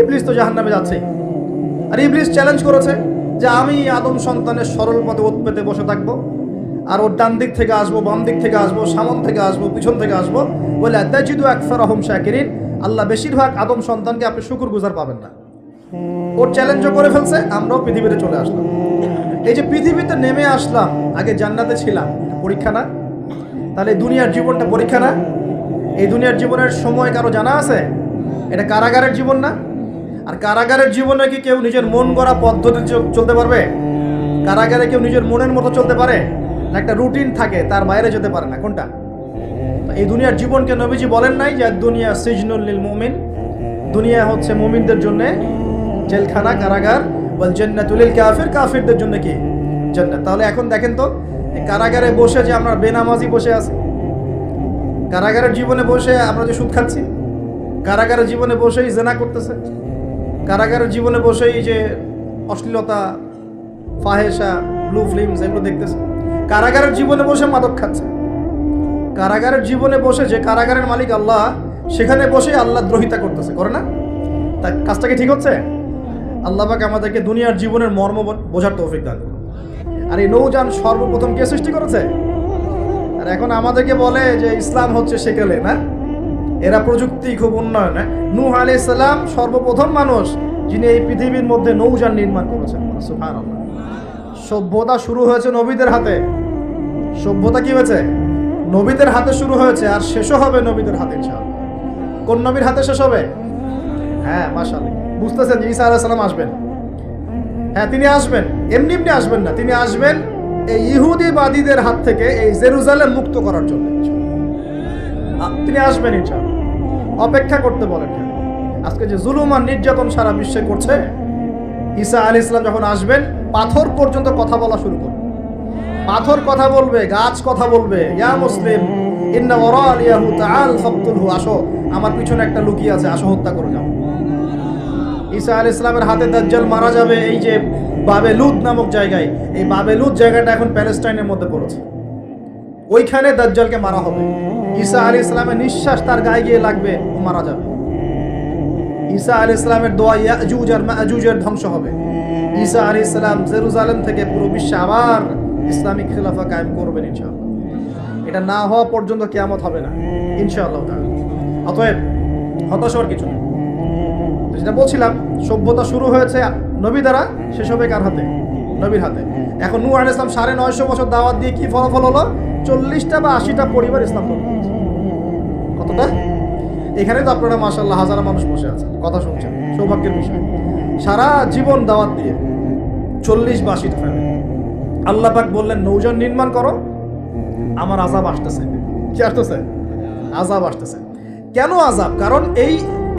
ইবলিস তো জাহান্নামে যাচ্ছে। আর ইবলিস চ্যালেঞ্জ করেছে যে আমি আদম সন্তানের সরল পথে ওত পেতে বসে থাকব, আর ওর ডান দিক থেকে আসব, বাম দিক থেকে আসব, সামন থেকে আসব, পিছন থেকে আসব। বলে তাজিদু আকসার আহম শাকিরিন। আল্লাহ বেশিরভাগ আদম সন্তানকে আপনি শুকুর গুজার পাবেন না। ওর চ্যালেঞ্জও করে ফেলছে, আমরাও পৃথিবীতে চলে আসলাম। এই যে পৃথিবীতে নেমে আসলাম, আগে জান্নাতে ছিলাম, পরীক্ষা না। তাহলে দুনিয়ার জীবনটা পরীক্ষা না। এই দুনিয়ার জীবনের সময় কারও জানা আছে? এটা কারাগারের জীবন না? আর কারাগারের জীবনে কি কেউ নিজের মন গড়া পদ্ধতি চলতে পারবে? কারাগারে কেউ নিজের মনের মতো চলতে পারে? না, একটা রুটিন থাকে, তার বাইরে যেতে পারে না। কোনটা? এই দুনিয়ার জীবনকে নবীজি বলেন নাই যে দুনিয়া সিজনুল লিল মুমিন। দুনিয়া হচ্ছে মুমিনদের জন্য জেলখানা, কারাগার বল জান্নাতুলিল কাফির। কাফিরদের জন্য কি? জান্নাত। তাহলে এখন দেখেন তো কারাগারে বসে যে আমরা বেনামাজি বসে আছি, কারাগারের জীবনে বসে আমরা যে সুদ খাচ্ছি কারাগারের জীবনে বসেই জেনা করতেছে। কারাগারের জীবনে বসেই যে অশ্লীলতা ফাহেসা ব্লু ফিল্মস এগুলো দেখতেছে। কারাগারের জীবনে বসে মাদক খাচ্ছে। কারাগারের জীবনে বসে যে কারাগারের মালিক আল্লাহ, সেখানে বসে আল্লাহ দ্রোহিতা করতেছে। করে না? তা কাজটা কি ঠিক হচ্ছে? আল্লাহ পাক আমাদেরকে দুনিয়ার জীবনের মর্ম বোঝার তৌফিক দান। আর এই নৌযান সর্বপ্রথম কে সৃষ্টি করেছে? আর এখন আমাদেরকে বলে যে ইসলাম হচ্ছে সেকেলে, না? এরা প্রযুক্তি খুব উন্নয়ন হ্যাঁ? নূহ আলি ইসলাম সর্বপ্রথম মানুষ যিনি এই পৃথিবীর মধ্যে নৌযান নির্মাণ করেছেন সুবহানাল্লাহ। সভ্যতা শুরু হয়েছে নবীদের হাতে। সভ্যতা কি হয়েছে? নবীদের হাতে শুরু হয়েছে আর শেষও হবে নবীদের হাতে কোন নবীর হাতে শেষ হবে? হ্যাঁ মাশাআল্লাহ। বুঝতেছেন ঈসা আলাইহিস সালাম আসবেন। হ্যাঁ তিনি আসবেন। এমনি এমনি আসবেন না। তিনি আসবেন এই ইহুদিবাদীদের হাত থেকে এই জেরুজালেম মুক্ত করার জন্য। তিনি আসবেন, ইনশাআল্লাহ। অপেক্ষা করতে বলেন আজকে যে জুলুম আর নির্যাতন সারা বিশ্বে করছে, ঈসা আলী ইসলাম যখন আসবেন, পাথর পর্যন্ত কথা বলা শুরু করবে। পাথর কথা বলবে, গাছ কথা বলবে, ইয়া মুসলিম, ইন্না ওরাল ইয়াহু তাআল ফাকতুলহু, আসো, আমার পিছনে একটা লুকিয়ে আছে, আসো, হত্যা করে যাও। ঈসা আলী ইসলামের হাতে দাজ্জাল মারা যাবে, এই যে বাবেলুদ নামক জায়গায়, এই বাবেলুদ জায়গাটা এখন প্যালেস্টাইনের মধ্যে পড়েছে। ওইখানে দাজ্জালকে মারা হবে। ঈসা আলী ইসলামের নিঃশ্বাস তার গায়ে গিয়ে লাগবে ও মারা যাবে। ঈসা আলী ইসলামের দোয়া ইয়াজুজ আর মাজুজের ধ্বংস হবে। ঈসা আলী ইসলাম জেরুজালেম থেকে পুরো বিশ্বে আবার ইসলামিক খিলাফা কায়েম করবেন ইনশাআল্লাহ। এটা না হওয়া পর্যন্ত কেয়ামত হবে না, ইনশাআল্লাহ অতএব হতাশ হওয়ার কিছু যেটা বলছিলাম, সভ্যতা শুরু হয়েছে নবী দ্বারা হবে কার হাতে? নবীর হাতে। এখন নূহ আলাইহিস ইসলাম সাড়ে নয়শো বছর দাওয়াত দিয়ে কি ফলাফল হলো? চল্লিশটা বা আশিটা পরিবার ইসলাম গ্রহণ করেছে। কতটা? এখানে তো আপনারা মাসাল্লাহ হাজার মানুষ বসে আছেন, কথা শুনছেন, সৌভাগ্যের বিষয়। সারা জীবন দাওয়াত দিয়ে চল্লিশ বা আশিটা ফ্যামিলি আল্লাহ পাক বললেন নৌজন নির্মাণ করো, আমার আজাব আসতেছে। কি আসতেছে? আজাব আসতেছে। কেন আজাব কারণ এই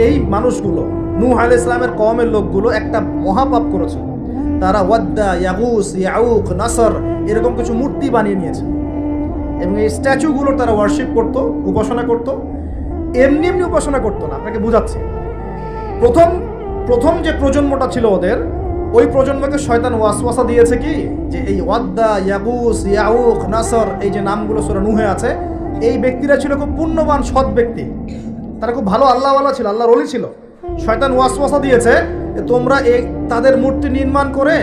এই মানুষগুলো, নূহ আলাইহিস ইসলামের কওমের লোকগুলো একটা মহাপাপ করেছে। তারা ওয়াদ্দা, ইয়াগুস, ইয়াউক, নাসর, এরকম কিছু মূর্তি বানিয়ে নিয়েছে। এবং এই স্ট্যাচুগুলোর তারা ওয়ার্শিপ করত, উপাসনা করত। এমনি এমনি উপাসনা করতো না, আপনাকে বুঝাচ্ছি। প্রথম প্রথম যে প্রজন্মটা ছিল ওদের, ওই প্রজন্মকে শয়তান ওয়াসওয়াসা দিয়েছে কি? যে এই ওয়াদ্দা, ইয়াগুস ইয়াউক নাসর, এই যে নামগুলো সুরা নুহে আছে, এই ব্যক্তিরা ছিল খুব পুণ্যবান, সৎ ব্যক্তি। তারা খুব ভালো আল্লাহওয়ালা ছিল, আল্লাহর অলি ছিল। শয়তান ওয়াসওয়াসা দিয়েছে তোমরা এই তাদের মূর্তি নির্মাণ করে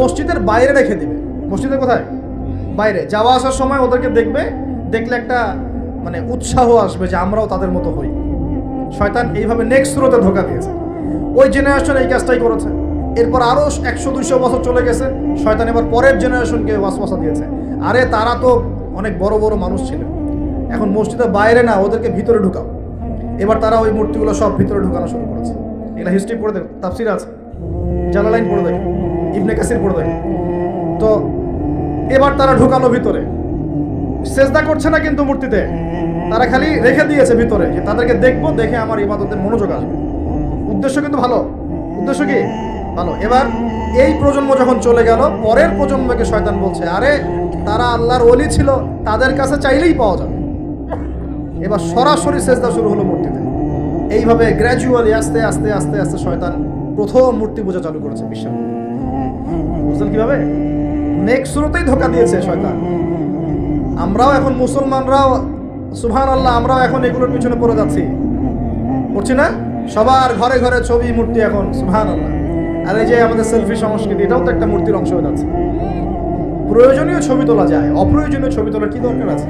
মসজিদের বাইরে রেখে দিবে। মসজিদের কোথায়? বাইরে। যাওয়া আসার সময় ওদেরকে দেখবে, দেখলে একটা মানে উৎসাহ আসবে যে আমরাও তাদের মতো হই। শয়তান এইভাবে নেক্সট স্রোতে ধোকা দিয়েছে। ওই জেনারেশন এই কাজটাই করেছে। এরপর আরও একশো, দুইশো বছর চলে গেছে। শয়তান এবার পরের জেনারেশনকে ওয়াসওয়াসা দিয়েছে। আরে তারা তো অনেক বড় বড় মানুষ ছিল। এখন মসজিদের বাইরে না, ওদেরকে ভিতরে ঢুকাও। এবার তারা ওই মূর্তিগুলো সব ভিতরে ঢুকানো শুরু করেছে। এগুলো হিস্ট্রি পড়ে দেখো, তাফসির আছে। জালালাইন পড়ে দেখো, ইবনে কাসির পড়ে দেখো। তো এবার তারা ঢুকালো ভিতরে। সেজদা করছে না কিন্তু মূর্তিতে। তারা খালি রেখে দিয়েছে ভিতরে যে তাদেরকে দেখব, দেখে আমার ইবাদতের মনোযোগ আসবে। উদ্দেশ্য কিন্তু ভালো। উদ্দেশ্য কি? ভালো। এবার এই প্রজন্ম যখন চলে গেল, পরের প্রজন্মকে শয়তান বলছে, আরে, তারা আল্লাহর অলি ছিল, তাদের কাছে চাইলেই পাওয়া যাবে। এবার সরাসরি সেজদা শুরু হলো মূর্তিতে। এইভাবে গ্র্যাজুয়ালি আস্তে আস্তে আস্তে আস্তে শয়তান প্রথম মূর্তি পূজা চালু করেছে মধ্যে। বুঝলেন কীভাবে? নেক্সট শুরুতেই ধোকা দিয়েছে শয়তান। আমরাও এখন মুসলমানরাও সুবহান আল্লাহ আমরাও এখন এগুলোর পিছনে পড়ে যাচ্ছি। পড়ছি না? সবার ঘরে ঘরে ছবি, মূর্তি এখন সুহান আল্লাহ আর এই যে আমাদের সেলফি সংস্কৃতি, এটাও তো একটা মূর্তির অংশ হয়ে যাচ্ছে। প্রয়োজনীয় ছবি তোলা যায়, অপ্রয়োজনীয় ছবি তোলার কি দরকার আছে?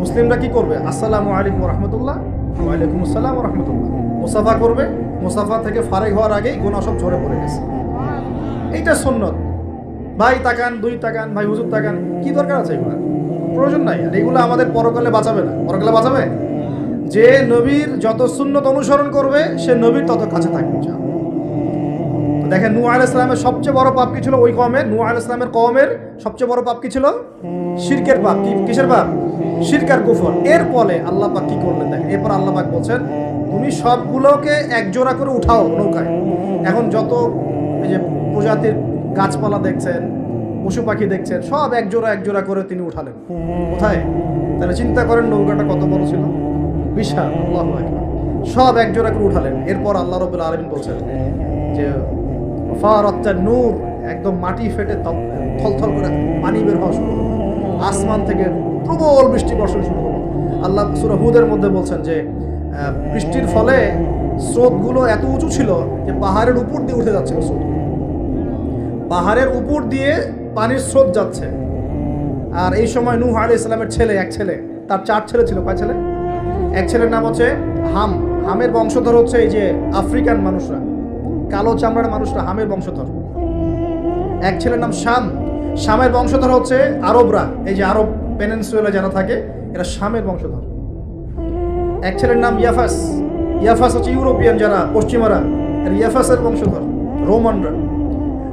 মুসলিমরা কি করবে? আসসালামু আলাইকুম রহমতুল্লাহ ওয়ালাইকুম আসসালাম রহমতুল্লাহ। মুসাফা করবে, মুসাফা থেকে ফারেক হওয়ার আগেই গোনা সব ঝরে পড়ে গেছে। এইটা সুন্নত। ভাই তাকান, দুই তাকান, ভাই হুজুর তাকান, কি দরকার আছে এগুলো? প্রয়োজন নাই, আর এগুলো আমাদের পরকালে বাঁচাবে না। পরকালে বাঁচাবে? যে নবীর যত সুন্নত অনুসরণ করবে, সে নবীর তত কাছে থাকবে। দেখেন, নূহ আল ইসলামের সবচেয়ে বড় পাপ কি ছিল ওই কমের নূহ আল ইসলামের কমের সবচেয়ে বড় পাপ কি ছিল? শিরকের পাপ। কি কিসের পাপ? শিরকার কুফর। এর ফলে আল্লাহ পাক কি করলেন দেখেন, এরপর আল্লাহ পাক বলছেন, তুমি সবগুলোকে একজোড়া করে উঠাও নৌকায়। এখন যত এই যে প্রজাতির গাছপালা দেখছেন, পশু পাখি দেখছেন, সব একজোড়া একজোড়া করে তিনি উঠালেন। কোথায়? তাহলে চিন্তা করেন নৌকাটা কত বড় ছিল? বিশাল, আল্লাহ সব একজোড়া করে উঠালেন। এরপর আল্লাহ রবুল্লা আলমিন বলছেন যে, ফারাত্তা নূর একদম মাটি ফেটে থলথল করে পানি বের হওয়া শুরু আসমান থেকে প্রবল বৃষ্টি বর্ষণ শুরু হলো। আল্লাহ সুরা হুদের মধ্যে বলছেন যে বৃষ্টির ফলে স্রোতগুলো এত উঁচু ছিল যে পাহাড়ের উপর দিয়ে উঠে যাচ্ছিল স্রোত। পাহাড়ের উপর দিয়ে পানির স্রোত যাচ্ছে। আর এই সময় নূহ আলী ইসলামের ছেলে, এক ছেলে, তার চার ছেলে ছিল, কয় ছেলে? এক ছেলের নাম হচ্ছে হাম। হামের বংশধর হচ্ছে এই যে আফ্রিকান মানুষরা, কালো চামড়ার মানুষরা, হামের বংশধর। এক ছেলের নাম শাম। শামের বংশধর হচ্ছে আরবরা, এই যে আরব পেনেন্সুয়েলা যারা থাকে, এরা শামের বংশধর। এক ছেলের নাম ইয়াফাস। ইয়াফাস হচ্ছে ইউরোপিয়ান যারা, পশ্চিমারা ইয়াফাসের বংশধর, রোমানরা।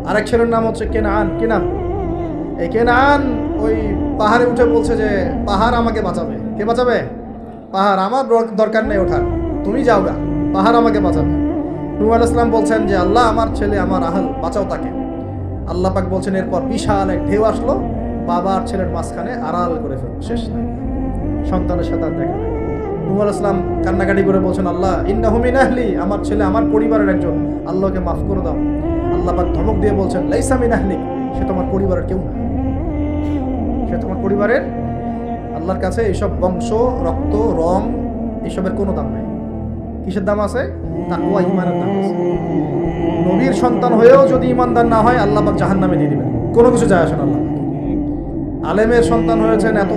আরেক ছেলের নাম হচ্ছে কেনান কেনান। এই কেনান ওই পাহাড়ে উঠে বলছে যে, পাহাড় আমাকে বাঁচাবে। কে বাঁচাবে? পাহাড় আমার দরকার নেই ওঠার। তুমি যাও না পাহাড় আমাকে বাঁচাবে। নূহ আলাইহিস সালাম বলছেন যে, আল্লাহ, আমার ছেলে, আমার আহল, বাঁচাও তাকে। আল্লাহ পাক বলছেন, এরপর বিশাল এক ঢেউ আসলো বাবা আর ছেলের মাঝখানে আড়াল করে ফেল শেষ নাই। সন্তানের সাথে আর দেখা নাই। আলাইহিস কান্নাকাটি করে বলছেন, আল্লাহ, ইন্নাহু মিন আহলি, আমার ছেলে, আমার পরিবারের একজন, আল্লাহকে মাফ করে দাও। আল্লাহ পাক ধমক দিয়ে বলছেন, লাইসা মিন আহলি সে তোমার পরিবারের কেউ না। সে তোমার পরিবারের? আল্লাহর কাছে এইসব বংশ, রক্ত, রং, এসবের কোনো দাম নাই। কিসের দাম আছে? তাকুয়া ইমানের দাম আছে। নবীর সন্তান হয়েও যদি ইমানদার না হয় আল্লাহ পাক জাহান নামে দিয়ে দিবেন। কোনো কিছু যায় আসে না আল্লাহ। আলেমের সন্তান হয়েছেন এত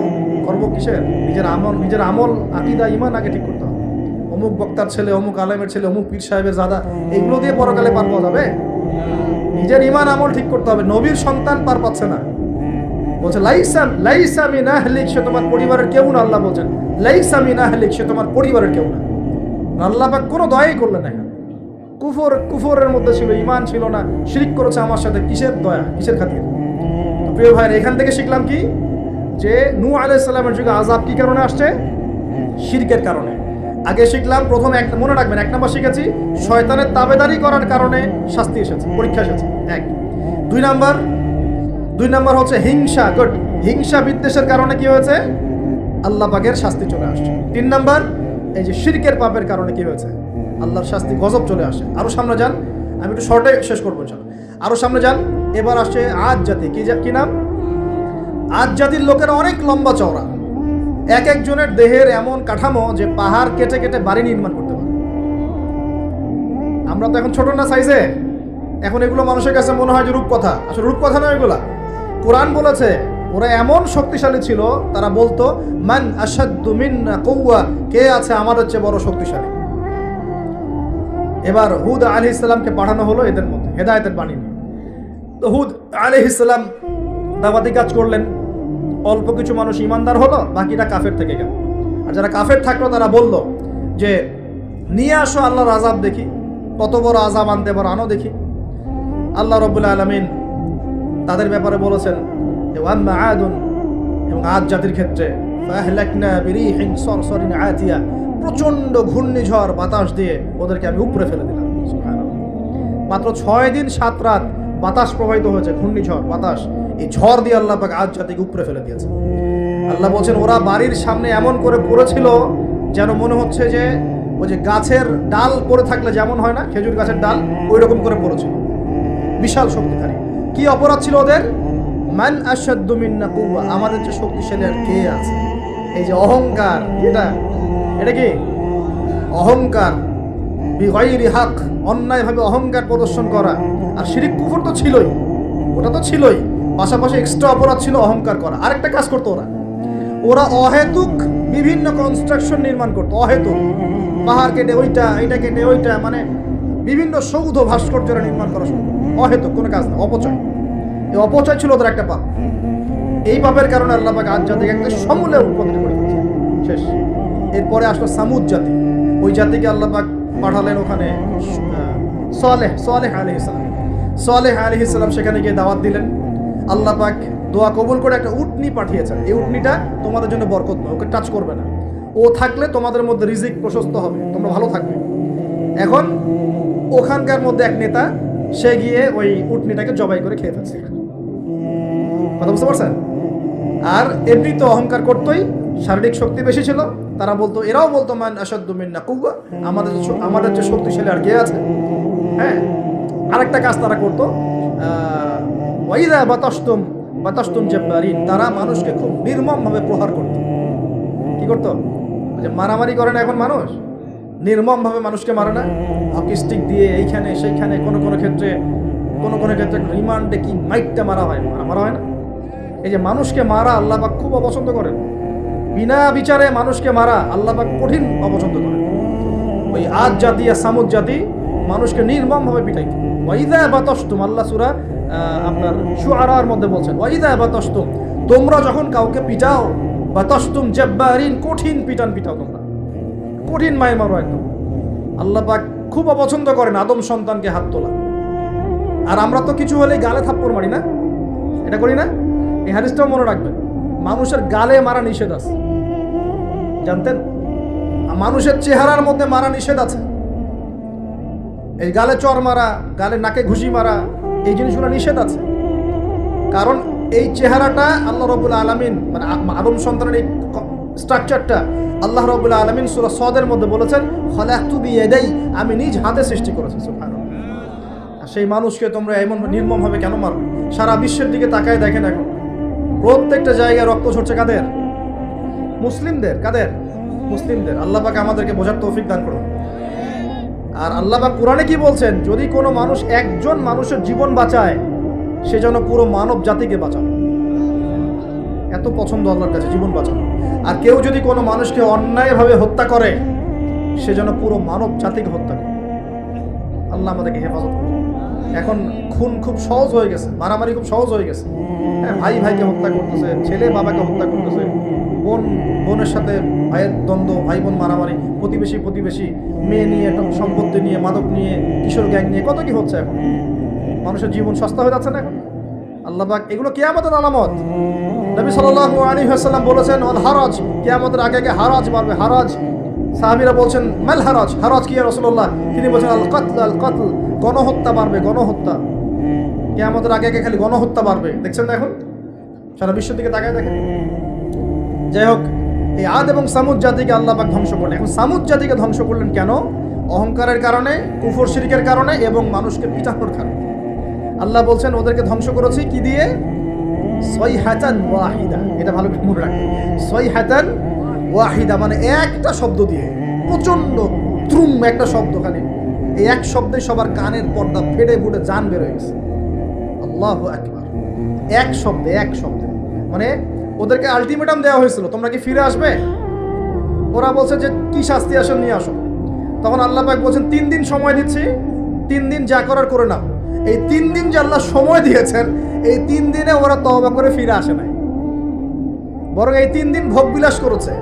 গর্ব কিসের? নিজের আমল নিজের আমল, আকিদা ইমান আগে ঠিক করতে হবে। অমুক বক্তার ছেলে, অমুক আলেমের ছেলে, অমুক পীর সাহেবের জাদা এগুলো দিয়ে পরকালে পার পাওয়া যাবে? নিজের ইমান আমল ঠিক করতে হবে। নবীর সন্তান পার পাচ্ছে না। বলছে লাইসাম লাইসামি না আহলিক সে তোমার পরিবারের কেউ না, আল্লাহ বলছেন। লাইসামি না আহলিক সে তোমার পরিবারের কেউ না। আল্লাহ পাক কোনো দয়াই করলেন না কুফর, কুফরের মধ্যে ছিল ইমান ছিল না। শিরিক করেছে আমার সাথে, কিসের দয়া, কিসের খাতির? প্রিয় ভাইয়ের, এখান থেকে শিখলাম কি? যে নূ আলাইসাল্লামের যুগে আজাব কি কারণে আসছে? শিরকের কারণে। আগে শিখলাম, প্রথম এক মনে রাখবেন, এক নম্বর শিখেছি, শয়তানের তাবেদারি করার কারণে শাস্তি এসেছে, পরীক্ষা এসেছে, এক। দুই নাম্বার দুই নাম্বার হচ্ছে হিংসা, গুড। হিংসা বিদ্বেষের কারণে কি হয়েছে? আল্লাহ পাকের শাস্তি চলে আসছে। তিন নাম্বার, এই যে শিরকের পাপের কারণে কি হয়েছে? আল্লাহর শাস্তি গজব চলে আসে। আরও সামনে যান, আমি একটু শর্টে শেষ করব ইনশাল্লাহ আরও সামনে যান, এবার আসছে আজ জাতি কি নাম? আজ জাতির লোকেরা অনেক লম্বা চওড়া। এক একজনের দেহের এমন কাঠামো যে পাহাড় কেটে কেটে বাড়ি নির্মাণ করতে পারে। আমরা তো এখন ছোট না সাইজে এখন এগুলো মানুষের কাছে মনে হয় যে রূপকথা। আসলে রূপকথা নয় এগুলা। কোরআন বলেছে, ওরা এমন শক্তিশালী ছিল, তারা বলতো, মান আসাদ্দু কৌয়া কে আছে আমার হচ্ছে বড় শক্তিশালী? এবার হুদ আলি ইসলামকে পাঠানো হলো এদের মধ্যে, হেদায়তের বাণী তো হুদ আলি ইসলাম দাবাতি কাজ করলেন। অল্প কিছু মানুষ ইমানদার হলো, বাকিটা কাফের থেকে গেল। আর যারা কাফের থাকল, তারা বলল যে, নিয়ে আসো আল্লাহর আজাব দেখি, কত বড় আজাব আনতে পারো, আনো দেখি। আল্লাহ রবুল্লা আলমিন তাদের ব্যাপারে বলেছেন যে আদুন। এবং আদ জাতির ক্ষেত্রে প্রচণ্ড ঘূর্ণিঝড়, বাতাস দিয়ে ওদেরকে আমি উপরে ফেলে দিলাম। মাত্র ছয় দিন সাত রাত বাতাস প্রবাহিত হয়েছে, ঘূর্ণিঝড়, বাতাস। এই ঝড় দিয়ে আল্লাহ পাক আজ জাতিকে উপরে ফেলে দিয়েছে। আল্লাহ বলছেন, ওরা বাড়ির সামনে এমন করে পড়েছিল যেন মনে হচ্ছে যে ওই যে গাছের ডাল পড়ে থাকলে যেমন হয় না, খেজুর গাছের ডাল ওই রকম করে পড়েছিল। বিশাল শক্তিধারী। কি অপরাধ ছিল ওদের? মান আসাদ্দু মিন্না আমাদের যে শক্তিশালী আর কে আছে? এই যে অহংকার, এটা এটা কি? অহংকার। বিগয়রি হাক, অন্যায়ভাবে অহংকার প্রদর্শন করা। আর শিরিক কুফর তো ছিলই, ওটা তো ছিলই। পাশাপাশি এক্সট্রা অপরাধ ছিল অহংকার করা। আরেকটা কাজ করতো ওরা। ওরা অহেতুক বিভিন্ন কনস্ট্রাকশন নির্মাণ করতো। অহেতুক। পাহাড় কেটে ওইটা এটা কেটে ওইটা মানে বিভিন্ন সৌধ ভাস্কর্যরা নির্মাণ করা। অহেতুক কোনো কাজ না অপচয়। এই অপচয় ছিল ওদের একটা পাপ। এই পাপের কারণে আল্লাহ পাক আজ জাতিকে একটা সমূলে উৎপত্তি করে শেষ। এরপরে আসলো সামুদ জাতি। ওই জাতিকে আল্লাহ পাক পাঠালেন ওখানে আহ, সালেহ সালেহ আলহ ইসলাম সালেহ আলহ ইসলাম সেখানে গিয়ে দাওয়াত দিলেন। আল্লাহ পাক দোয়া কবুল করে একটা উটনি পাঠিয়েছেন। এই উটনিটা তোমাদের জন্য বরকত নয়, ওকে টাচ করবে না। ও থাকলে তোমাদের মধ্যে রিজিক প্রশস্ত হবে, তোমরা ভালো থাকবে। এখন ওখানকার মধ্যে এক নেতা, সে গিয়ে ওই উটনিটাকে জবাই করে খেয়ে ফেলছে। কথা বুঝতে পারছেন? আর এমনি তো অহংকার করতোই, শারীরিক শক্তি বেশি ছিল, তারা বলতো, এরাও বলতো, মান আসাদ্দু মিন্না কুয়া আমাদের আমাদের যে শক্তিশালী আর কে আছে হ্যাঁ? আরেকটা কাজ তারা করতো ওয়াইদা বাতাস্তুম বাতাস্তুম জব্বারিন, তারা মানুষকে খুব নির্মমভাবে প্রহার করতো। কি করতো? যে মারামারি করে না এখন মানুষ? নির্মমভাবে মানুষকে মারে না? হকি স্টিক দিয়ে এইখানে সেইখানে কোনো কোনো ক্ষেত্রে, কোনো কোনো ক্ষেত্রে রিমান্ডে কি মাইকটা মারা হয়? মারা- মারা হয় না। এই যে মানুষকে মারা আল্লাহ পাক খুব অপছন্দ করেন। বিনা বিচারে মানুষকে মারা আল্লাহ পাক কঠিন অপছন্দ করেন। ওই আজ জাতি আর সামুদ জাতি মানুষকে নির্মমভাবে পিটাইত। ওয়াইদা বাতস্তুম, আল্লাহ সুরা আপনার শুআরার মধ্যে বলছেন, ওয়াইদা বাতস্তুম তোমরা যখন কাউকে পিটাও, বাতস্তুম জব্বারিন, কঠিন পিটান পিটাও তোমরা। কঠিন মায়ের মারো একদম। আল্লাহ পাক খুব অপছন্দ করেন আদম সন্তানকে হাত তোলা। আর আমরা তো কিছু হলে গালে থাপ্পড় মারি না? এটা করি না? এই হাদিসটাও মনে রাখবেন। মানুষের গালে মারা নিষেধ আছে। জানতেন? মানুষের চেহারার মধ্যে মারা নিষেধ আছে। এই গালে চর মারা, গালে নাকে ঘুষি মারা এই জিনিসগুলো নিষেধ আছে। কারণ এই চেহারাটা আল্লাহ রবুল আলমিন মানে আদম সন্তানের এই স্ট্রাকচারটা আল্লাহ রবুল আলমিন সুরা সদের মধ্যে বলেছেন বিয়াদাই আমি নিজ হাতে সৃষ্টি করেছি, সুবহানাল্লাহ। আর সেই মানুষকে তোমরা এমন নির্মমভাবে কেন মারো? সারা বিশ্বের দিকে তাকায় দেখেন এখন। প্রত্যেকটা জায়গায় রক্ত ঝরছে কাদের? মুসলিমদের কাদের? মুসলিমদের। আল্লাহ পাক আমাদেরকে বোঝার তৌফিক দান করুন। আর আল্লাহ বা কোরআনে কি বলছেন? যদি কোনো মানুষ একজন মানুষের জীবন বাঁচায়, সে যেন পুরো মানব জাতিকে বাঁচায়। এত পছন্দ আল্লাহর কাছে, জীবন বাঁচানো। আর কেউ যদি কোনো মানুষকে অন্যায়ভাবে হত্যা করে, সে যেন পুরো মানব জাতিকে হত্যা করে। আল্লাহ আমাদেরকে হেফাজত করুন। এখন খুন খুব সহজ হয়ে গেছে, মারামারি খুব সহজ হয়ে গেছে। হ্যাঁ ভাই ভাইকে হত্যা করতেছে, ছেলে বাবাকে হত্যা করতেছে, বোন, বোনের সাথে ভাইয়ের দ্বন্দ্ব, ভাই বোন মারামারি, প্রতিবেশী প্রতিবেশী, মেয়ে নিয়ে সম্পত্তি নিয়ে, মাদক নিয়ে, কিশোর গ্যাং নিয়ে, কত কি হচ্ছে এখন? মানুষের জীবন সস্তা হয়ে যাচ্ছে না এখন? আল্লাহ পাক এগুলো কেয়ামতের আলামত। নবী সাল্লাল্লাহু আলাইহি ওয়াসাল্লাম বলেছেন অল হারাজ কেয়ামতের আগে আগে হারাজ বাড়বে হারাজ। সাহাবীরা বলছেন, মাল হারাজ? হারাজ কি রাসূলুল্লাহ? তিনি বলছেন আল কতল আল কতল গণহত্যা বাড়বে গণহত্যা। কেয়ামতের আগে আগে খালি গণহত্যা বাড়বে। দেখছেন না এখন? সারা বিশ্বের দিকে তাকায় দেখেন। যাই হোক এই আদ এবং সামুদ জাতিকে আল্লাহ পাক ধ্বংস করলেন। এখন সামুদ জাতিকে ধ্বংস করলেন কেন? অহংকারের কারণে কুফর শিরিকের কারণে এবং মানুষকে পিটানোর কারণে। আল্লাহ বলছেন ওদেরকে ধ্বংস করেছি কি দিয়ে? সই হাতান ওয়াহিদা। এটা ভালো করে মনে রাখবে ছয় হাতান ওয়াহিদা মানে একটা শব্দ দিয়ে। প্রচণ্ড ত্রুম একটা শব্দ খালি। এই এক শব্দে সবার কানের পর্দা ফেটে ফুটে জান বের হয়ে গেছে। আল্লাহ একবার এক শব্দে এক শব্দে। মানে ওদেরকে আলটিমেটাম দেওয়া হয়েছিল, তোমরা কি ফিরে আসবে? ওরা বলছে যে, কি শাস্তি আসেন নিয়ে আসো। তখন আল্লাহ পাক বলছেন, তিন দিন সময় দিচ্ছি, তিন দিন যা করার করে নাও। এই তিন দিন যে আল্লাহ সময় দিয়েছেন, এই তিন দিনে ওরা তওবা করে ফিরে আসে নাই। বরং এই তিন দিন ভোগ বিলাস করেছে।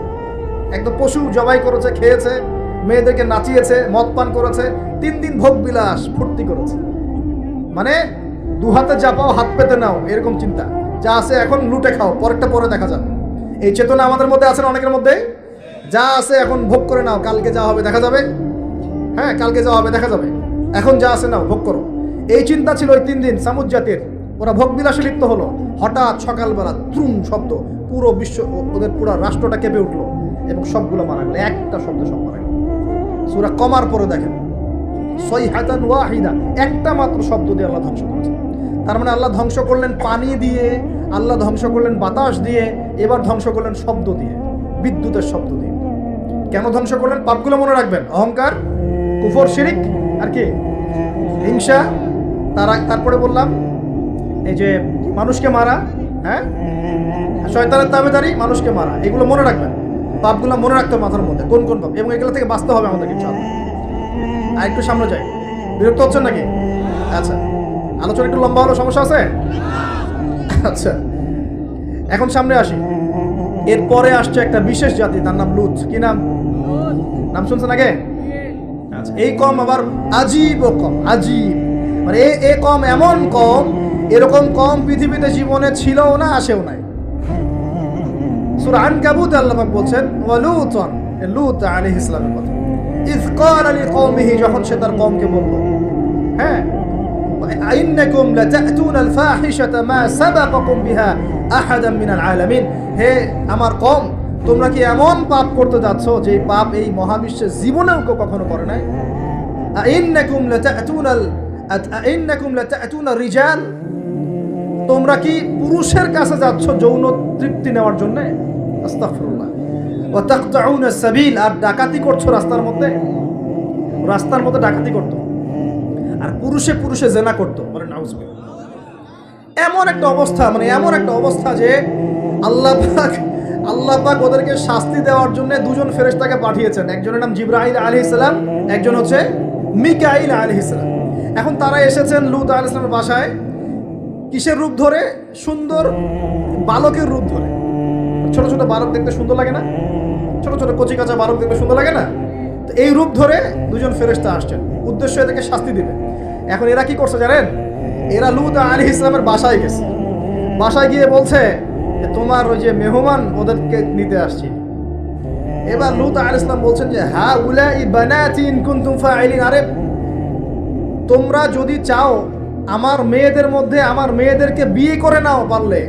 একদম পশু জবাই করেছে, খেয়েছে। মেয়েদেরকে নাচিয়েছে, মদ পান করেছে, তিন দিন ভোগ বিলাস, ফুর্তি করেছে। মানে দু হাতে যা পাও, হাত পেতে নাও, এরকম চিন্তা। যা আছে এখন লুটে খাও, পরেরটা পরে দেখা যাবে। এই চেতনা আমাদের মধ্যে আছে অনেকের মধ্যে? যা আছে এখন ভোগ করে নাও, কালকে যা হবে দেখা যাবে? হ্যাঁ কালকে যা হবে দেখা যাবে। এখন যা আছে নাও, ভোগ করো। এই চিন্তা ছিল ওই তিন দিন, সামুদ জাতির। ওরা ভোগ বিলাসে লিপ্ত হলো। হঠাৎ সকালবেলা ত্রুম শব্দ, পুরো বিশ্ব ওদের পুরো রাষ্ট্রটা কেঁপে উঠল এবং সবগুলো মারা গেল। একটা শব্দ সব মারা সুরা কমার পরে দেখেন সৈহাতান ওয়াহিদা, একটা মাত্র শব্দ দিয়ে আল্লাহ ধ্বংস করেছেন। তার মানে আল্লাহ ধ্বংস করলেন পানি দিয়ে, আল্লাহ ধ্বংস করলেন বাতাস দিয়ে, এবার ধ্বংস করলেন শব্দ দিয়ে, বিদ্যুতের শব্দ দিয়ে। কেন ধ্বংস করলেন? পাপগুলো মনে রাখবেন। অহংকার, কুফর, শিরিক, আর কি? হিংসা। তারা তারপরে বললাম, এই যে মানুষকে মারা হ্যাঁ? শয়তানের দাবিদারি মানুষকে মারা, এগুলো মনে রাখবেন। পাপগুলো মনে রাখতে হবে মাথার মধ্যে। কোন কোন পাপ? এবং এগুলো থেকে বাঁচতে হবে আমাদেরকে চল আর একটু সামনে যাই। বিরক্ত হচ্ছেন নাকি? আচ্ছা। আলোচনা একটু লম্বা হলো সমস্যা আছে? আচ্ছা। এখন সামনে আসি। এরপরে আসছে একটা বিশেষ জাতি তার নাম লুত কি নাম? নাম শুনছেন আগে? আচ্ছা। এই কম আবার আজীব কম আজীব। মানে এ এ কম এমন কম এরকম কম পৃথিবীতে জীবনে ছিলও না আসেও নাই। সূরা আনকাবুত আল্লাহ পাক বলছেন ওয়ালুতন লূত আলাইহিস সালামের কথা। ইয ক্বাল লিকওমিহি, যখন সে তার কওমকে বলল হ্যাঁ লাতাতুনা আল ফাহিশাতা মা সাবাকাকুম বিহা আহাদাম মিনাল আলামিন। হে আমার কম, তোমরা কি এমন পাপ করতে যাচ্ছ যে পাপ এই মহাবিশ্বে জীবনেও কেউ কখনো করে নাই? লাতাতুনা আল আইন্নাকুম লাতাতুনা রিজাল? তোমরা কি পুরুষের কাছে যাচ্ছ যৌন তৃপ্তি নেওয়ার জন্য? আর ডাকাতি করছ রাস্তার মধ্যে? রাস্তার মধ্যে ডাকাতি করতো। আর পুরুষে পুরুষে জেনা করতো। বলে, নাউজুবিল্লাহ। এমন একটা অবস্থা মানে এমন একটা অবস্থা যে আল্লাহ পাক আল্লাহ পাক ওদেরকে শাস্তি দেওয়ার জন্য দুজন ফেরেশতাকে পাঠিয়েছেন। একজনের নাম জিব্রাইল আলাইহিস সালাম, একজন হচ্ছে মিকাইল আলাইহিস সালাম। এখন তারা এসেছেন লুত আলাইহিস সালামের বাসায়। কিসের রূপ ধরে? সুন্দর বালকের রূপ ধরে। ছোট ছোট বালক দেখতে সুন্দর লাগে না? ছোট ছোট কচি কাঁচা বালক দেখতে সুন্দর লাগে না? তো এই রূপ ধরে দুজন ফেরেশতা আসছেন। উদ্দেশ্য এদেরকে শাস্তি দিবে। এখন এরা কি করছে জানেন? এরা লুত আলী ইসলামের বাসায় গেছে। বাসায় গিয়ে বলছে যে, তোমার ওই যে মেহমান ওদেরকে নিতে আসছি। এবার লুত আল ইসলাম বলছেন যে হা উলা ই বানাতিন কুনতুম ফাইলিন। আরে, তোমরা যদি চাও আমার মেয়েদের মধ্যে আমার মেয়েদেরকে বিয়ে করে নাও পারলে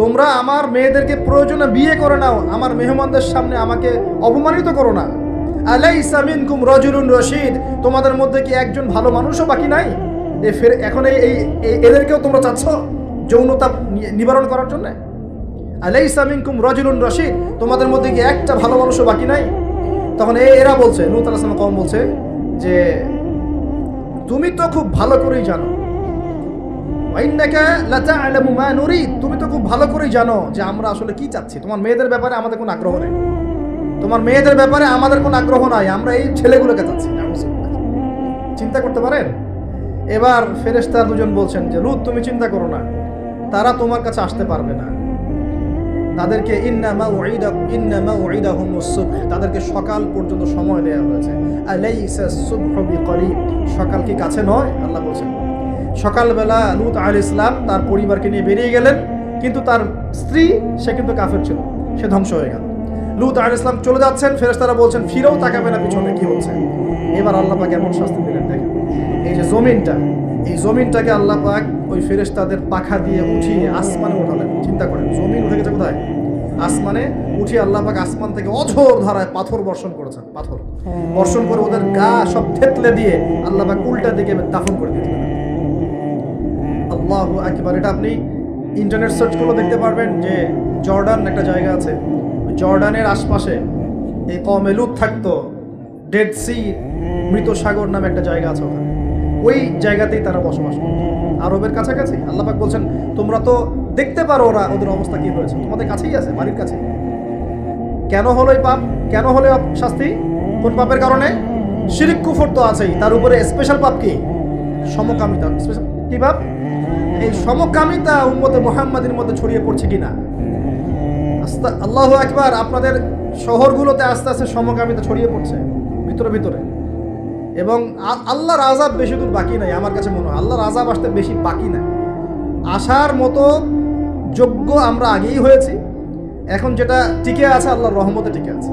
তোমরা আমার মেয়েদেরকে প্রয়োজনে বিয়ে করে নাও। আমার মেহমানদের সামনে আমাকে অপমানিত করো না। আলাই সামিন কুম রজুলুন রশিদ, তোমাদের মধ্যে কি একজন ভালো মানুষও বাকি নাই? এ ফের এখন এই এদেরকেও তোমরা চাচ্ছ যৌনতা নিবারণ করার জন্য? আলাই সামিন কুম রজুলুন রশিদ, তোমাদের মধ্যে কি একটা ভালো মানুষও বাকি নাই? তখন এ, এরা বলছে নুত আলাহ কম বলছে যে, তুমি তো খুব ভালো করেই জানো। তুমি তো খুব ভালো করেই জানো যে আমরা আসলে কি চাচ্ছি। তোমার মেয়েদের ব্যাপারে আমাদের কোনো আগ্রহ নেই। তোমার মেয়েদের ব্যাপারে আমাদের কোনো আগ্রহ নাই। আমরা এই ছেলেগুলোকে চাচ্ছি। চিন্তা করতে পারেন? এবার ফেরেশতার দুজন বলছেন যে, লুত, তুমি চিন্তা করো না। তারা তোমার কাছে আসতে পারবে না। তাদেরকে ইন্নামা তাদেরকে সকাল পর্যন্ত সময় দেওয়া হয়েছে। সকাল কি কাছে নয়? আল্লাহ বলছেন। সকালবেলা লুত আল ইসলাম তার পরিবারকে নিয়ে বেরিয়ে গেলেন, কিন্তু তার স্ত্রী, সে কিন্তু কাফের ছিল, সে ধ্বংস হয়ে গেল। লুত আল ইসলাম চলে যাচ্ছেন, ফেরেশতারা বলছেন, ফিরেও তাকাবে না, পিছনে কি হচ্ছে? এবার আল্লাহ পাক এমন শাস্তি দিলেন, দেখেন। এই যে জমিনটা, এই জমিনটাকে আল্লাহ পাক ওই ফেরেশতাদের পাখা দিয়ে উঠিয়ে আসমানে উঠালেন চিন্তা করেন, জমিন উঠে গেছে কোথায়? আসমানে উঠিয়ে আল্লাহ পাক আসমান থেকে অঝোর ধারায় পাথর বর্ষণ করেছেন, পাথর। বর্ষণ করে ওদের গা সব থেতলে দিয়ে আল্লাহ পাক উল্টা দিকে দাফন করে দিয়েছিলেন। আল্লাহ একবার এটা আপনি ইন্টারনেট সার্চ করলে দেখতে পারবেন যে জর্ডান একটা জায়গা আছে। জর্ডানের আশপাশে এই কমেলুত থাকতো ডেড সি মৃত সাগর নামে একটা জায়গা আছে ওখানে। ওই জায়গাতেই তারা বসবাস করত। আরবের কাছাকাছি। আল্লাপাক বলছেন, তোমরা তো দেখতে পারো ওরা ওদের অবস্থা কি হয়েছে। তোমাদের কাছেই আছে, বাড়ির কাছে কেন হলো পাপ? কেন হলো শাস্তি? কোন পাপের কারণে? শিরিক কুফর তো আছেই। তার উপরে স্পেশাল পাপ কি? সমকামিতা। Special- কি পাপ? এই সমকামিতা উম্মতে মোহাম্মদের মধ্যে ছড়িয়ে পড়ছে কিনা? আল্লাহ একবার আপনাদের শহরগুলোতে আস্তে আস্তে সমকামিতা ছড়িয়ে পড়ছে, ভিতরে ভিতরে। এবং আল্লাহর আজাব বেশি দূর বাকি নাই, আমার কাছে মনে হয়। আল্লাহর আজাব আসতে বেশি বাকি নাই। আসার মতো যোগ্য আমরা আগেই হয়েছি, এখন যেটা টিকে আছে, আল্লাহর রহমতে টিকে আছে।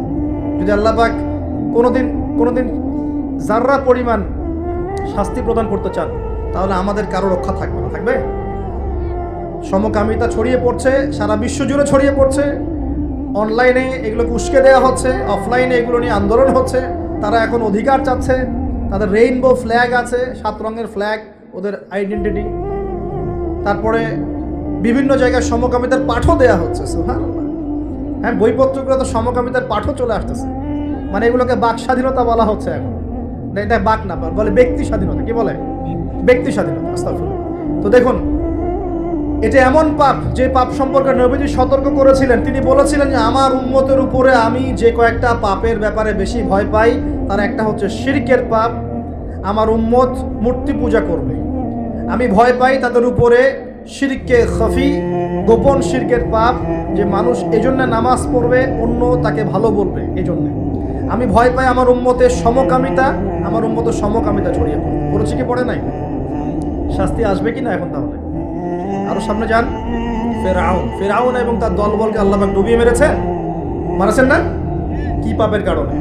যদি আল্লাহ পাক কোনোদিন কোনোদিন জাররা পরিমাণ শাস্তি প্রদান করতে চান তাহলে আমাদের কারও রক্ষা থাকবে না, থাকবে? সমকামিতা ছড়িয়ে পড়ছে, সারা বিশ্ব জুড়ে ছড়িয়ে পড়ছে। অনলাইনে এগুলোকে উস্কে দেওয়া হচ্ছে? অফলাইনে এগুলো নিয়ে আন্দোলন হচ্ছে। তারা এখন অধিকার চাচ্ছে। তাদের রেইনবো ফ্ল্যাগ আছে, সাত রঙের ফ্ল্যাগ ওদের আইডেন্টিটি তারপরে বিভিন্ন জায়গায় সমকামিতার পাঠও দেওয়া হচ্ছে, সুবহানাল্লাহ। হ্যাঁ বইপত্রগুলো তো সমকামিতার পাঠও চলে আসতেছে। মানে এগুলোকে বাক স্বাধীনতা বলা হচ্ছে এখন। এটা বাক না, বলে ব্যক্তি স্বাধীনতা, কি বলে? ব্যক্তি স্বাধীনতা। তো দেখুন, এটা এমন পাপ যে পাপ সম্পর্কে নবীজি সতর্ক করেছিলেন। তিনি বলেছিলেন যে, আমার উন্মতের উপরে আমি যে কয়েকটা পাপের ব্যাপারে বেশি ভয় পাই, তার একটা হচ্ছে শিরকের পাপ। আমার উম্মত মূর্তি পূজা করবে। আমি ভয় পাই তাদের উপরে শিরকে খফি, গোপন শিরকের পাপ, যে মানুষ এজন্য নামাজ পড়বে, অন্য তাকে ভালো বলবে এজন্য। আমি ভয় পাই আমার উম্মতের সমকামিতা, আমার উম্মতের সমকামিতা ছড়িয়ে পড়ে পড়েছে কি পড়ে নাই? শাস্তি আসবে কি না এখন তাহলে? আরও সামনে যান। ফেরাউন ফেরাউন এবং তার দলবলকে আল্লাহ ডুবিয়ে মেরেছে। মারাছেন না? কি পাপের কারণে?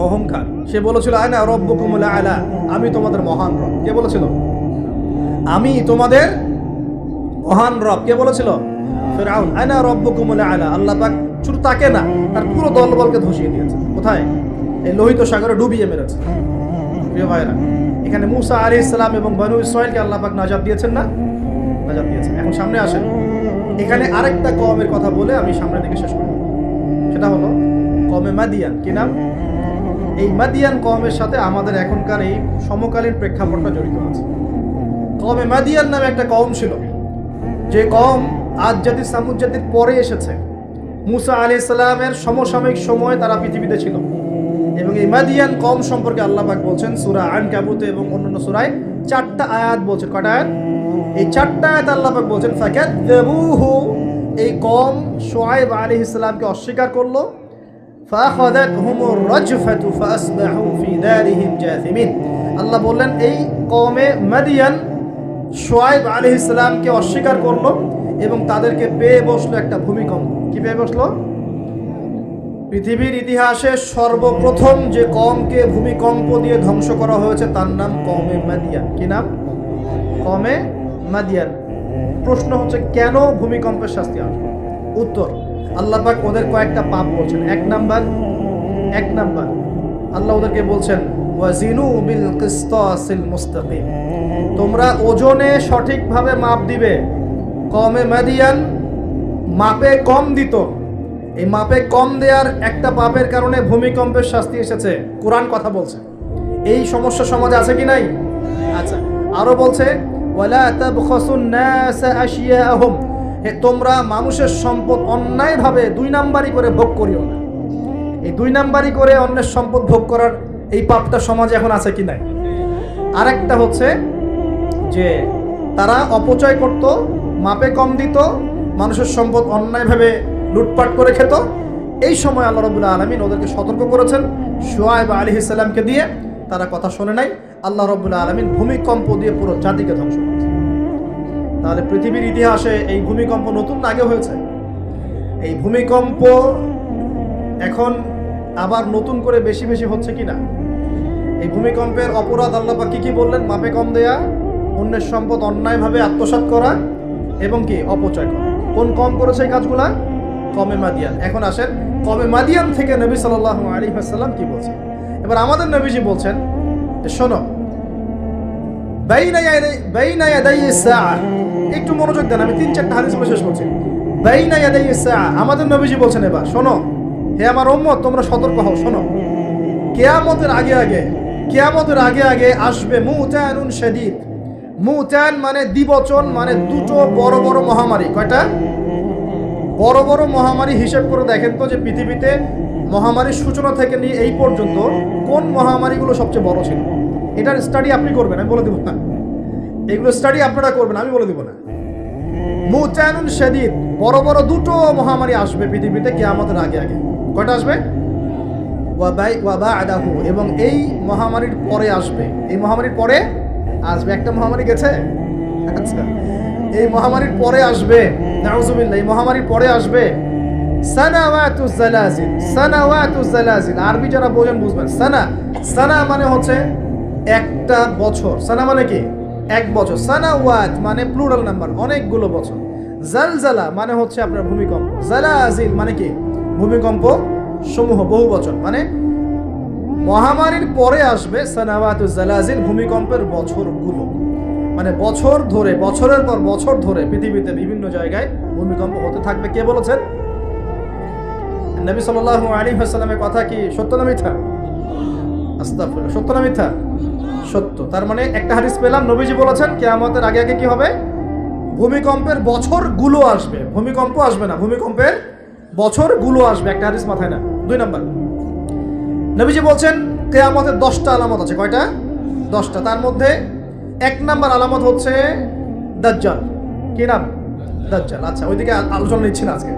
অহংকার। সে বলেছিল, আয়না রব্বকুমুল আয়লা আমি তোমাদের মহান রব। কে বলেছিল? আমি তোমাদের মহান রব। কে বলেছিল? ফেরাউন। আয়না রব্বকুমুল আয়লা আল্লাহ পাক শুধু তাকে না, তার পুরো দলবলকে ধসিয়ে দিয়েছে। কোথায়? এই লোহিত সাগরে ডুবিয়ে মেরেছে। প্রিয় ভাইরা এখানে মুসা আলী ইসলাম এবং বনু ইসরায়েলকে আল্লাহ পাক নাজাদ দিয়েছেন না? নাজাদ দিয়েছেন। এখন সামনে আসেন। এখানে আরেকটা কমের কথা বলে আমি সামনের দিকে শেষ করব। সেটা হলো কমে মাদিয়ান। কি নাম? এই মাদিয়ান কমের সাথে আমাদের এখনকার এই সমকালীন প্রেক্ষাপটটা জড়িত আছে। কমে মাদিয়ান নামে একটা কম ছিল। যে কম আজ জাতি সামুদ জাতির পরে এসেছে। মুসা আলি ইসলামের সমসাময়িক সময় তারা পৃথিবীতে ছিল। এবং এই মাদিয়ান কম সম্পর্কে আল্লাহ পাক বলছেন, সুরা আন কাবুতে এবং অন্যান্য সুরায় চারটা আয়াত বলছেন। কটা আয়াত? এই চারটা আয়াত আল্লাহ পাক বলছেন ফাকাত দেবুহু এই কম সোয়াইব আলী ইসলামকে অস্বীকার করল। আল্লাহ বললেন, এই কমে মাদিয়ান সোয়াইব আলী ইসলামকে অস্বীকার করল এবং তাদেরকে পেয়ে বসল একটা ভূমিকম্প। কি পেয়ে বসল? পৃথিবীর ইতিহাসে সর্বপ্রথম যে কমকে ভূমিকম্প দিয়ে ধ্বংস করা হয়েছে, তার নাম কমে মাদিয়ান। কি নাম? কমে মাদিয়ান। প্রশ্ন হচ্ছে, কেন ভূমিকম্পের শাস্তি আসবে উত্তর, আল্লাহ পাক ওদের কয়েকটা পাপ বলছেন। এক নাম্বার এক নাম্বার, আল্লাহ ওদেরকে বলছেন, ওয়াজিনু বিল কিসতাসিল মুস্তাকিম। তোমরা ওজনে সঠিকভাবে মাপ দিবে। কমে মাদিয়ান মাপে কম দিত। এই মাপে কম দেওয়ার একটা পাপের কারণে ভূমিকম্পের শাস্তি এসেছে। কোরআন কথা বলছে। এই সমস্যা সমাজে আছে কি নাই? আচ্ছা আরও বলছে তোমরা মানুষের সম্পদ অন্যায়ভাবে দুই নাম্বারই করে ভোগ করিও না। এই দুই নাম্বারই করে অন্যের সম্পদ ভোগ করার এই পাপটা সমাজে এখন আছে কি নাই? আরেকটা হচ্ছে যে, তারা অপচয় করত, মাপে কম দিত, মানুষের সম্পদ অন্যায়ভাবে লুটপাট করে খেত। এই সময় আল্লাহ রবুল্লা আলমিন ওদেরকে সতর্ক করেছেন। সোয়াইব আলী ইসলামকে দিয়ে তারা কথা শোনে নাই। আল্লাহ রবুল্লা আলমিন ভূমিকম্প দিয়ে পুরো জাতিকে ধ্বংস করেছে। তাহলে পৃথিবীর ইতিহাসে এই ভূমিকম্প নতুন আগে হয়েছে? এই ভূমিকম্প এখন আবার নতুন করে বেশি বেশি হচ্ছে কি না এই ভূমিকম্পের অপরাধ আল্লাপা কি কি বললেন? মাপে কম দেয়া, অন্যের সম্পদ অন্যায়ভাবে আত্মসাৎ করা এবং কি? অপচয় করা। কোন কম করেছে এই কাজগুলা? কমে মাদিয়ান। এখন আসেন, কমে মাদিয়ান থেকে নবী সাল আলী সাল্লাম কি বলছেন? এবার আমাদের নবীজি বলছেন শোনো। একটু মনোযোগ দেন, আমি তিন চারটা হাদিস শেষ করছি। আমাদের নবীজি বলছেন এবার, শোনো, হে আমার উম্মত, তোমরা সতর্ক হও, শোনো। কেয়ামতের আগে আগে, কেয়ামতের আগে আগে আসবে মুতানুন শাদীদ। মুতান মানে দ্বিবচন মানে দুটো বড় বড় মহামারী। কয়টা? বড় বড় মহামারী হিসেব করে দেখেন তো যে পৃথিবীতে মহামারীর সূচনা থেকে নিয়ে এই পর্যন্ত কোন মহামারীগুলো সবচেয়ে বড় ছিল? এটার স্টাডি আপনি করবেন, আমি বলে দেবো না। এগুলো স্টাডি আপনারা করবেন, আমি বলে দেবো না। মুচানুন শাদীদ, বড় বড় দুটো মহামারী আসবে পৃথিবীতে কেয়ামতের আগে আগে। কয়টা আসবে? এবং এই মহামারীর পরে আসবে। এই মহামারীর পরে আসবে, একটা মহামারী গেছে? আচ্ছা এই মহামারীর পরে আসবে। নাউজুবিল্লাহ, এই মহামারীর পরে আসবে। আরবি যারা বোঝেন বুঝবেন। সানা সানা মানে হচ্ছে একটা বছর। সানা মানে কি? এক বছর। সানাওয়াত মানে প্লুরাল নাম্বার অনেকগুলো বছর। জালজালা মানে হচ্ছে আপনার ভূমিকম্প। জালাজিল মানে কি? ভূমিকম্প সমূহ, বহু বছর। মানে মহামারীর পরে আসবে সানাওয়াতু জালাজিল, ভূমিকম্পের বছরগুলো। মানে বছর ধরে, বছরের পর বছর ধরে পৃথিবীতে বিভিন্ন জায়গায় ভূমিকম্প হতে থাকবে। কে বলেছেন? নবী সাল্লাল্লাহু আলাইহি ওয়াসাল্লামের কথা কি সত্য না মিথ্যা? সত্য না মিথ্যা? সত্য। তার মানে একটা হাদিস পেলাম, নবীজি বলেছেন, কেয়ামতের আগে আগে কি হবে? ভূমিকম্পের বছরগুলো আসবে। ভূমিকম্প আসবে না, ভূমিকম্পের বছরগুলো আসবে। একটা হাদিস মাথায় না দুই নাম্বার। নবীজি বলছেন, কেয়ামতের দশটা আলামত আছে। কয়টা? দশটা। তার মধ্যে এক নাম্বার আলামত হচ্ছে দাজ্জাল। কি নাম? দাজ্জাল। আচ্ছা ওইদিকে আলোচনা নিচ্ছি না আজকে।